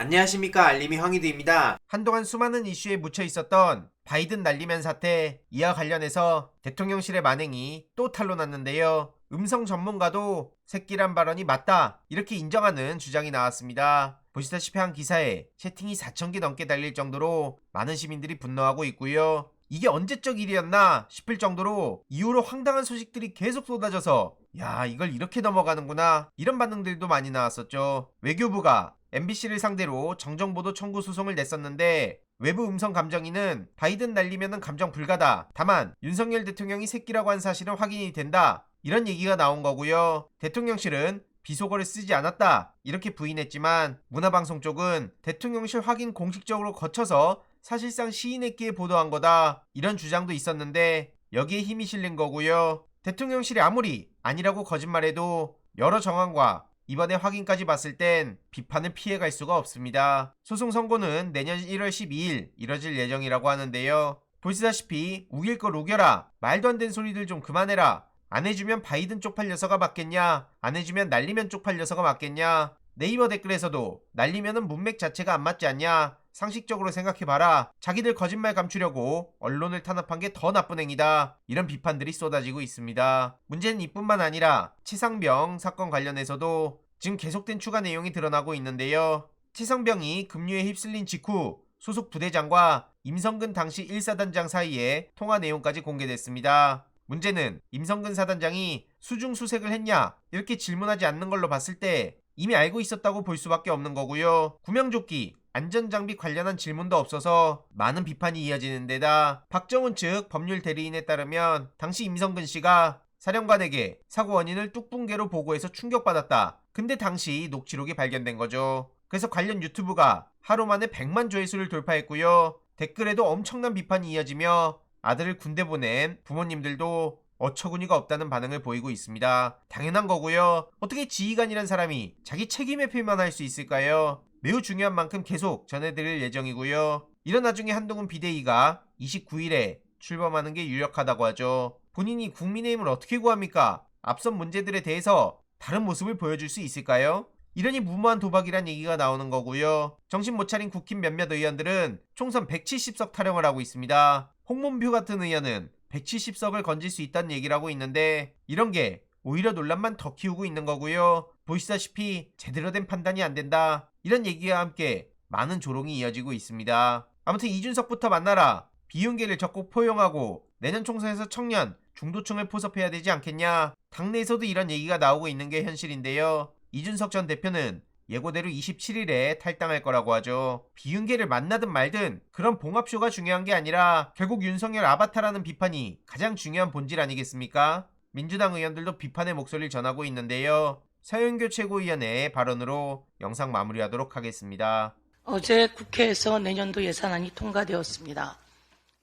안녕하십니까 알림이 황희두입니다. 한동안 수많은 이슈에 묻혀 있었던 바이든 날리면 사태 이와 관련해서 대통령실의 만행이 또 탄로났는데요. 음성 전문가도 새끼란 발언이 맞다 이렇게 인정하는 주장이 나왔습니다. 보시다시피 한 기사에 채팅이 4,000개 넘게 달릴 정도로 많은 시민들이 분노하고 있고요. 이게 언제적 일이었나 싶을 정도로 이후로 황당한 소식들이 계속 쏟아져서 야 이걸 이렇게 넘어가는구나 이런 반응들도 많이 나왔었죠. 외교부가 MBC를 상대로 정정보도 청구 소송을 냈었는데 외부 음성 감정인은 바이든 날리면은 감정 불가다. 다만 윤석열 대통령이 새끼라고 한 사실은 확인이 된다. 이런 얘기가 나온 거고요. 대통령실은 비속어를 쓰지 않았다. 이렇게 부인했지만 문화방송 쪽은 대통령실 확인 공식적으로 거쳐서 사실상 시인했기에 보도한 거다. 이런 주장도 있었는데 여기에 힘이 실린 거고요. 대통령실이 아무리 아니라고 거짓말해도 여러 정황과 이번에 확인까지 봤을 땐 비판을 피해갈 수가 없습니다. 소송 선고는 내년 1월 12일 이뤄질 예정이라고 하는데요. 보시다시피 우길 걸 우겨라. 말도 안 되는 소리들 좀 그만해라. 안 해주면 바이든 쪽팔려서가 맞겠냐? 안 해주면 날리면 쪽팔려서가 맞겠냐? 네이버 댓글에서도 날리면은 문맥 자체가 안 맞지 않냐? 상식적으로 생각해봐라. 자기들 거짓말 감추려고 언론을 탄압한 게 더 나쁜 행위다. 이런 비판들이 쏟아지고 있습니다. 문제는 이뿐만 아니라 치상병 사건 관련해서도 지금 계속된 추가 내용이 드러나고 있는데요. 치상병이 급류에 휩쓸린 직후 소속 부대장과 임성근 당시 1사단장 사이에 통화 내용까지 공개됐습니다. 문제는 임성근 사단장이 수중 수색을 했냐 이렇게 질문하지 않는 걸로 봤을 때 이미 알고 있었다고 볼 수밖에 없는 거고요. 구명조끼 안전장비 관련한 질문도 없어서 많은 비판이 이어지는 데다 박정훈 측 법률 대리인에 따르면 당시 임성근 씨가 사령관에게 사고 원인을 뚝붕괴로 보고해서 충격받았다. 근데 당시 녹취록이 발견된 거죠. 그래서 관련 유튜브가 하루 만에 100만 조회수를 돌파했고요. 댓글에도 엄청난 비판이 이어지며 아들을 군대 보낸 부모님들도 어처구니가 없다는 반응을 보이고 있습니다. 당연한 거고요. 어떻게 지휘관이란 사람이 자기 책임의 표현만 할 수 있을까요? 매우 중요한 만큼 계속 전해드릴 예정이고요. 이런 나중에 한동훈 비대위가 29일에 출범하는 게 유력하다고 하죠. 본인이 국민의힘을 어떻게 구합니까? 앞선 문제들에 대해서 다른 모습을 보여줄 수 있을까요? 이러니 무모한 도박이란 얘기가 나오는 거고요. 정신 못 차린 국힘 몇몇 의원들은 총선 170석 타령을 하고 있습니다. 홍문표 같은 의원은 170석을 건질 수 있다는 얘기를 하고 있는데 이런 게 오히려 논란만 더 키우고 있는 거고요. 보시다시피 제대로 된 판단이 안 된다. 이런 얘기와 함께 많은 조롱이 이어지고 있습니다. 아무튼 이준석부터 만나라. 비윤계를 적극 포용하고 내년 총선에서 청년, 중도층을 포섭해야 되지 않겠냐. 당내에서도 이런 얘기가 나오고 있는 게 현실인데요. 이준석 전 대표는 예고대로 27일에 탈당할 거라고 하죠. 비윤계를 만나든 말든 그런 봉합쇼가 중요한 게 아니라 결국 윤석열 아바타라는 비판이 가장 중요한 본질 아니겠습니까? 민주당 의원들도 비판의 목소리를 전하고 있는데요. 서영교 최고위원의 발언으로 영상 마무리하도록 하겠습니다. 어제 국회에서 내년도 예산안이 통과되었습니다.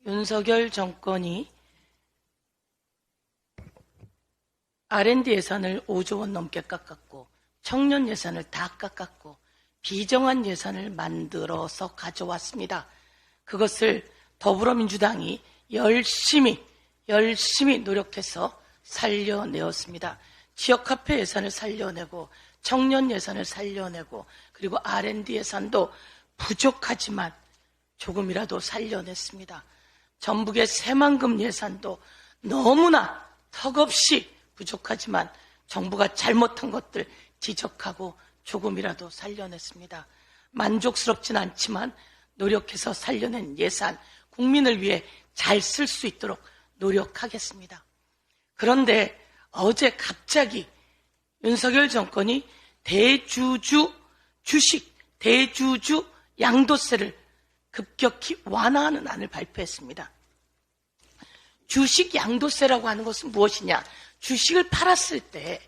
윤석열 정권이 R&D 예산을 5조 원 넘게 깎았고 청년 예산을 다 깎았고 비정한 예산을 만들어서 가져왔습니다. 그것을 더불어민주당이 열심히 열심히 노력해서 살려내었습니다. 지역화폐 예산을 살려내고 청년 예산을 살려내고 그리고 R&D 예산도 부족하지만 조금이라도 살려냈습니다. 전북의 새만금 예산도 너무나 턱없이 부족하지만 정부가 잘못한 것들 지적하고 조금이라도 살려냈습니다. 만족스럽진 않지만 노력해서 살려낸 예산 국민을 위해 잘 쓸 수 있도록 노력하겠습니다. 그런데 어제 갑자기 윤석열 정권이 대주주 주식, 대주주 양도세를 급격히 완화하는 안을 발표했습니다. 주식 양도세라고 하는 것은 무엇이냐? 주식을 팔았을 때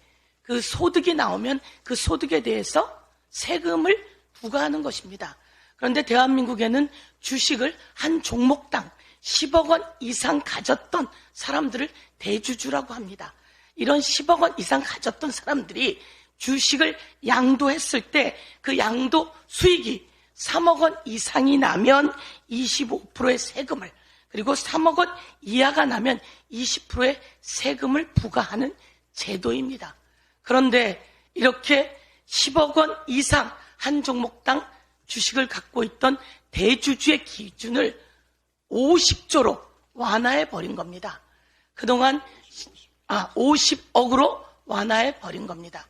그 소득이 나오면 그 소득에 대해서 세금을 부과하는 것입니다. 그런데 대한민국에는 주식을 한 종목당 10억 원 이상 가졌던 사람들을 대주주라고 합니다. 이런 10억 원 이상 가졌던 사람들이 주식을 양도했을 때 그 양도 수익이 3억 원 이상이 나면 25%의 세금을 그리고 3억 원 이하가 나면 20%의 세금을 부과하는 제도입니다. 그런데 이렇게 10억 원 이상 한 종목당 주식을 갖고 있던 대주주의 기준을 50조로 완화해 버린 겁니다. 그동안 아 50억으로 완화해 버린 겁니다.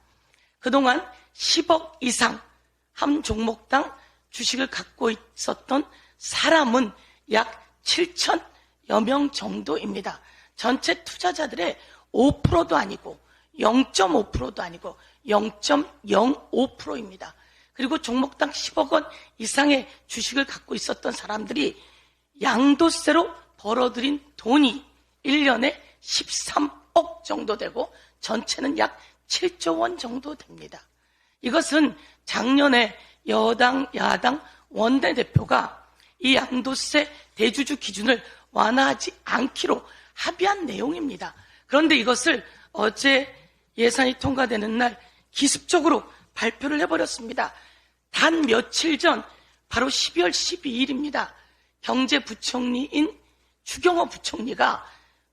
그동안 10억 이상 한 종목당 주식을 갖고 있었던 사람은 약 7천여 명 정도입니다. 전체 투자자들의 5%도 아니고 0.5%도 아니고 0.05%입니다. 그리고 종목당 10억 원 이상의 주식을 갖고 있었던 사람들이 양도세로 벌어들인 돈이 1년에 13억 정도 되고 전체는 약 7조 원 정도 됩니다. 이것은 작년에 여당, 야당 원내대표가 이 양도세 대주주 기준을 완화하지 않기로 합의한 내용입니다. 그런데 이것을 어제 예산이 통과되는 날 기습적으로 발표를 해버렸습니다. 단 며칠 전 바로 12월 12일입니다. 경제부총리인 추경호 부총리가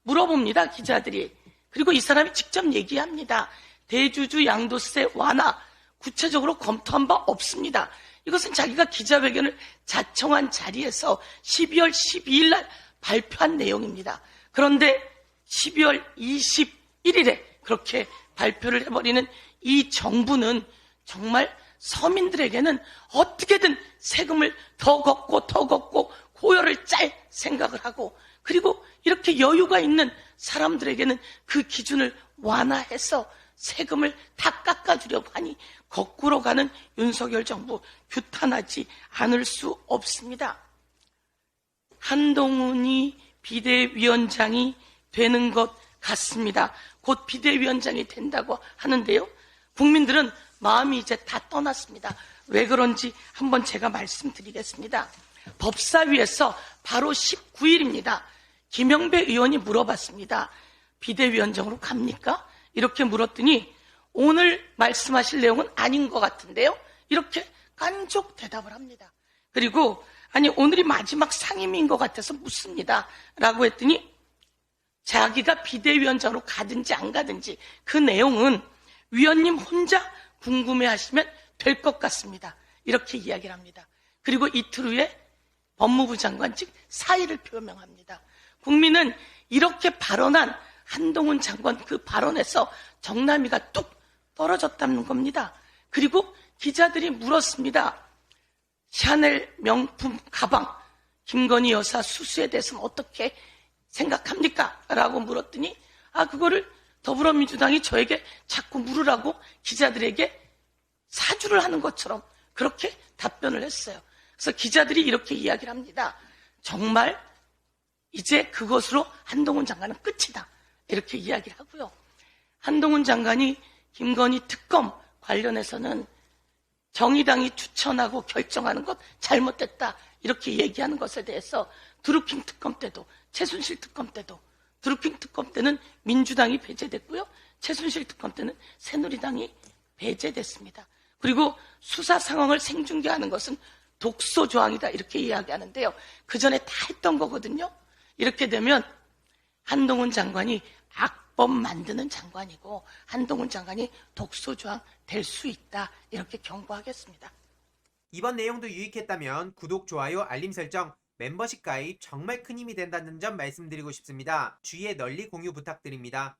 물어봅니다. 기자들이. 그리고 이 사람이 직접 얘기합니다. 대주주 양도세 완화 구체적으로 검토한 바 없습니다. 이것은 자기가 기자회견을 자청한 자리에서 12월 12일 날 발표한 내용입니다. 그런데 12월 21일에 그렇게 발표를 해버리는 이 정부는 정말 서민들에게는 어떻게든 세금을 더 걷고 더 걷고 고열을 짤 생각을 하고 그리고 이렇게 여유가 있는 사람들에게는 그 기준을 완화해서 세금을 다 깎아주려고 하니 거꾸로 가는 윤석열 정부 규탄하지 않을 수 없습니다. 한동훈이 비대위원장이 되는 것 같습니다. 곧 비대위원장이 된다고 하는데요. 국민들은 마음이 이제 다 떠났습니다. 왜 그런지 한번 제가 말씀드리겠습니다. 법사위에서 바로 19일입니다. 김영배 의원이 물어봤습니다. 비대위원장으로 갑니까? 이렇게 물었더니 오늘 말씀하실 내용은 아닌 것 같은데요. 이렇게 깐족 대답을 합니다. 그리고 아니 오늘이 마지막 상임인 것 같아서 묻습니다. 라고 했더니 자기가 비대위원장으로 가든지 안 가든지 그 내용은 위원님 혼자 궁금해하시면 될 것 같습니다. 이렇게 이야기를 합니다. 그리고 이틀 후에 법무부 장관 즉 사의를 표명합니다. 국민은 이렇게 발언한 한동훈 장관 그 발언에서 정남이가 뚝 떨어졌다는 겁니다. 그리고 기자들이 물었습니다. 샤넬 명품 가방 김건희 여사 수수에 대해서는 어떻게 생각합니까? 라고 물었더니 아 그거를 더불어민주당이 저에게 자꾸 물으라고 기자들에게 사주를 하는 것처럼 그렇게 답변을 했어요. 그래서 기자들이 이렇게 이야기를 합니다. 정말 이제 그것으로 한동훈 장관은 끝이다. 이렇게 이야기를 하고요. 한동훈 장관이 김건희 특검 관련해서는 정의당이 추천하고 결정하는 것 잘못됐다. 이렇게 얘기하는 것에 대해서 드루킹 특검 때도 최순실 특검 때도 드루킹 특검 때는 민주당이 배제됐고요. 최순실 특검 때는 새누리당이 배제됐습니다. 그리고 수사 상황을 생중계하는 것은 독소 조항이다 이렇게 이야기하는데요. 그 전에 다 했던 거거든요. 이렇게 되면 한동훈 장관이 악법 만드는 장관이고 한동훈 장관이 독소 조항 될 수 있다 이렇게 경고하겠습니다. 이번 내용도 유익했다면 구독, 좋아요, 알림 설정, 멤버십 가입 정말 큰 힘이 된다는 점 말씀드리고 싶습니다. 주위에 널리 공유 부탁드립니다.